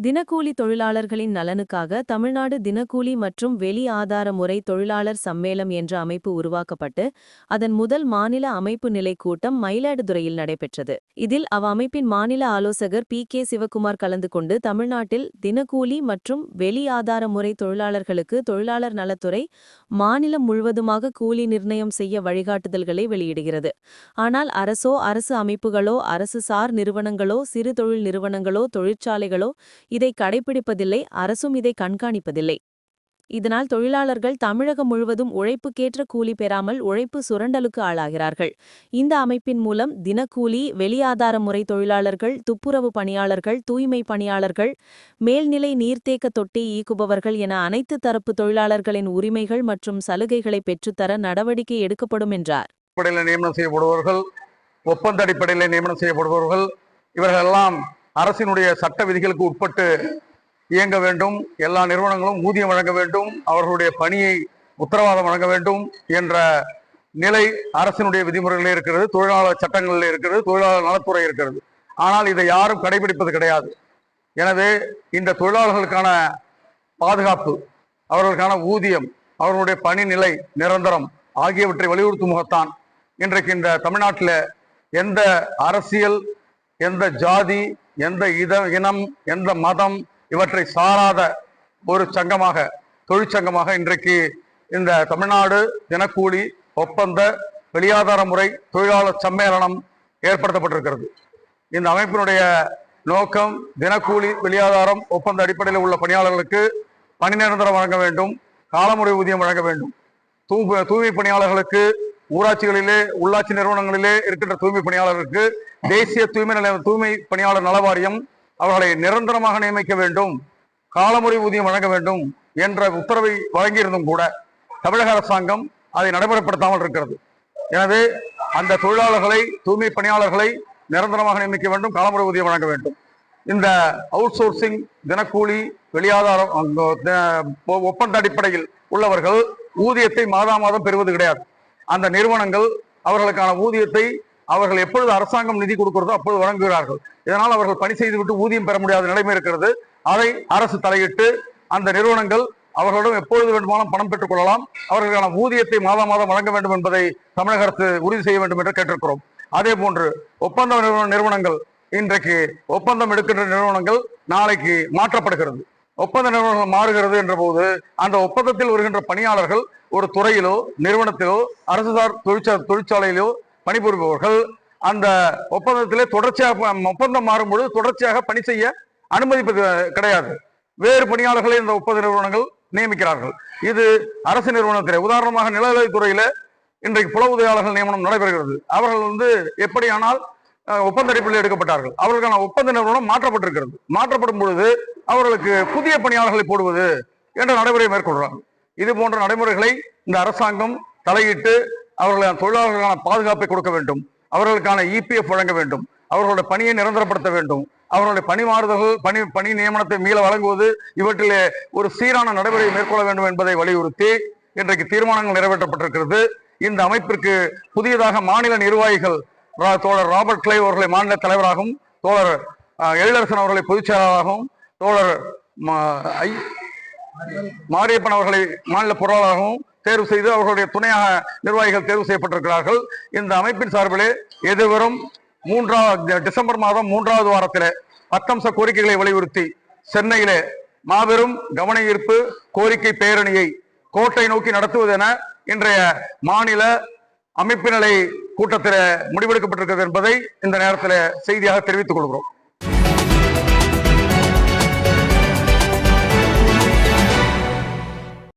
தினக்கூலி தொழிலாளர்களின் நலனுக்காக தமிழ்நாடு தினக்கூலி மற்றும் வெளி ஆதார முறை தொழிலாளர் சம்மேளம் என்ற அமைப்பு உருவாக்கப்பட்டு அதன் முதல் மாநில அமைப்பு நிலை கூட்டம் மயிலாடுதுறையில் நடைபெற்றது. இதில் அவ் அமைப்பின் மாநில ஆலோசகர் பி. கே. சிவகுமார் கலந்து கொண்டு தமிழ்நாட்டில் தினக்கூலி மற்றும் வெளி ஆதார முறை தொழிலாளர்களுக்கு தொழிலாளர் நலத்துறை மாநிலம் முழுவதுமாக கூலி நிர்ணயம் செய்ய வழிகாட்டுதல்களை வெளியிடுகிறது. ஆனால் அரசோ அரசு அமைப்புகளோ அரசு சார் நிறுவனங்களோ சிறு தொழில் நிறுவனங்களோ தொழிற்சாலைகளோ இதை கடைபிடிப்பதில்லை அரசும் இதை கண்காணிப்பதில்லை. இதனால் தொழிலாளர்கள் தமிழகம் முழுவதும் உழைப்புக்கேற்ற கூலி பெறாமல் உழைப்பு சுரண்டலுக்கு ஆளாகிறார்கள். இந்த அமைப்பின் மூலம் தினக்கூலி வெளியாதார முறை தொழிலாளர்கள் துப்புரவு பணியாளர்கள் தூய்மை பணியாளர்கள் மேல்நிலை நீர்த்தேக்க தொட்டி ஈக்குபவர்கள் என அனைத்து தரப்பு தொழிலாளர்களின் உரிமைகள் மற்றும் சலுகைகளை பெற்றுத்தர நடவடிக்கை எடுக்கப்படும் என்றார். நியமனம் செய்யப்படுபவர்கள் ஒப்பந்த அடிப்படையில் நியமனம் செய்யப்படுபவர்கள் இவர்கள் எல்லாம் அரசினுடைய சட்ட விதிகளுக்கு உட்பட்டு இயங்க வேண்டும். எல்லா நிறுவனங்களும் ஊதியம் வழங்க வேண்டும். அவர்களுடைய பணியை உத்தரவாதம் வழங்க வேண்டும் என்ற நிலை அரசினுடைய விதிமுறைகளில் இருக்கிறது. தொழிலாளர் சட்டங்களில் இருக்கிறது. தொழிலாளர் நலத்துறை இருக்கிறது. ஆனால் இதை யாரும் கடைபிடிப்பது கிடையாது. எனவே இந்த தொழிலாளர்களுக்கான பாதுகாப்பு அவர்களுக்கான ஊதியம் அவர்களுடைய பணி நிலை நிரந்தரம் ஆகியவற்றை வலியுறுத்தும் முகத்தான் இன்றைக்கு இந்த தமிழ்நாட்டில் எந்த அரசியல் எந்த ஜாதி எந்த இத இனம் எந்த மதம் இவற்றை சாராத ஒரு சங்கமாக தொழிற்சங்கமாக இன்றைக்கு இந்த தமிழ்நாடு தினக்கூலி ஒப்பந்த வெளியாதார முறை தொழிலாளர் சம்மேளனம் ஏற்படுத்தப்பட்டிருக்கிறது. இந்த அமைப்பினுடைய நோக்கம் தினக்கூலி வெளியாதாரம் ஒப்பந்த அடிப்படையில் உள்ள பணியாளர்களுக்கு பணி நிரந்தரம் வழங்க வேண்டும் காலமுறை ஊதியம் வழங்க வேண்டும். தூய்மை பணியாளர்களுக்கு ஊராட்சிகளிலே உள்ளாட்சி நிறுவனங்களிலே இருக்கின்ற தூய்மை பணியாளர்களுக்கு தேசிய தூய்மை நிலைய தூய்மை பணியாளர் நல வாரியம் அவர்களை நிரந்தரமாக நியமிக்க வேண்டும் காலமுறை ஊதியம் வழங்க வேண்டும் என்ற உத்தரவை வழங்கியிருந்தும் கூட தமிழக அரசாங்கம் அதை நடைமுறைப்படுத்தாமல் இருக்கிறது. எனவே அந்த தொழிலாளர்களை தூய்மை பணியாளர்களை நிரந்தரமாக நியமிக்க வேண்டும் காலமுறை ஊதியம் வழங்க வேண்டும். இந்த அவுட் சோர்சிங் தினக்கூலி வெளியாதாரம் அந்த ஒப்பந்த அடிப்படையில் உள்ளவர்கள் ஊதியத்தை மாதா மாதம் பெறுவது கிடையாது. அந்த நிறுவனங்கள் அவர்களுக்கான ஊதியத்தை அவர்கள் எப்பொழுது அரசாங்கம் நிதி கொடுக்கிறதோ அப்பொழுது வழங்குகிறார்கள். இதனால் அவர்கள் பணி செய்துவிட்டு ஊதியம் பெற முடியாத நிலைமை இருக்கிறது. அதை அரசு தலையிட்டு அந்த நிறுவனங்கள் அவர்களிடம் எப்பொழுது வேண்டுமானாலும் பணம் பெற்றுக் கொள்ளலாம். அவர்களுக்கான ஊதியத்தை மாதம் மாதம் வழங்க வேண்டும் என்பதை தமிழக அரசு உறுதி செய்ய வேண்டும் என்று கேட்டிருக்கிறோம். அதே போன்று ஒப்பந்த நிறுவன- நிறுவனங்கள் இன்றைக்கு ஒப்பந்தம் எடுக்கின்ற நிறுவனங்கள் நாளைக்கு மாற்றப்படுகிறது. ஒப்பந்த நிறுவனங்கள் மாறுகிறது என்ற போது அந்த ஒப்பந்தத்தில் வருகின்ற பணியாளர்கள் ஒரு துறையிலோ நிறுவனத்திலோ அரசுசார் தொழிற்சா தொழிற்சாலையிலோ பணிபுரிபவர்கள் அந்த ஒப்பந்தத்திலே தொடர்ச்சியாக ஒப்பந்தம் மாறும்பொழுது தொடர்ச்சியாக பணி செய்ய அனுமதிப்பது கிடையாது. வேறு பணியாளர்களை இந்த ஒப்பந்த நிறுவனங்கள் நியமிக்கிறார்கள். இது அரசு நிறுவனத்திலே உதாரணமாக நிலநிலைத்துறையில இன்றைக்கு புல உதவியாளர்கள் நியமனம் நடைபெறுகிறது. அவர்கள் வந்து எப்படியானால் ஒப்பந்த அடிப்படையில் எடுக்கப்பட்டார்கள். அவர்களுக்கான ஒப்பந்த நிறுவனம் மாற்றப்பட்டிருக்கிறது. மாற்றப்படும் பொழுது அவர்களுக்கு புதிய பணியாளர்களை போடுவது என்ற நடைமுறையை மேற்கொள்கிறார்கள் இது போன்ற நடைமுறைகளை இந்த அரசாங்கம் தலையிட்டு அவர்களுக்கான தொழிலாளர்களுக்கான பாதுகாப்பை கொடுக்க வேண்டும். அவர்களுக்கான இபிஎஃப் வழங்க வேண்டும். அவர்களுடைய பணியை நிரந்தரப்படுத்த வேண்டும். அவர்களுடைய பணி மாறுதல்கள் பணி பணி நியமனத்தை மீள வழங்குவது இவற்றிலே ஒரு சீரான நடைமுறையை மேற்கொள்ள வேண்டும் என்பதை வலியுறுத்தி இன்றைக்கு தீர்மானங்கள் நிறைவேற்றப்பட்டிருக்கிறது. இந்த அமைப்பிற்கு புதியதாக மாநில நிர்வாகிகள் தோழர் ராபர்ட் கிளைவ் அவர்களை மாநில தலைவராகவும் தோழர் எழிலரசன் அவர்களை பொதுச் செயலாளராகவும் தோழர் மாரியப்பன் அவர்களை மாநில பொருளாளராகவும் தேர்வு செய்து அவர்களுடைய துணையாக நிர்வாகிகள் தேர்வு செய்யப்பட்டிருக்கிறார்கள். இந்த அமைப்பின் சார்பிலே எதிர்வரும் மூன்றாவது டிசம்பர் மாதம் மூன்றாவது வாரத்திலே அத்தம்ச கோரிக்கைகளை வலியுறுத்தி சென்னையிலே மாபெரும் கவன ஈர்ப்பு கோரிக்கை பேரணியை கோட்டை நோக்கி நடத்துவது என இன்றைய மாநில அமைப்பு நிலை கூட்டத்தில் முடிவெடுக்கப்பட்டிருக்கிறது என்பதை இந்த நேரத்தில் செய்தியாக தெரிவித்துக் கொள்கிறோம்.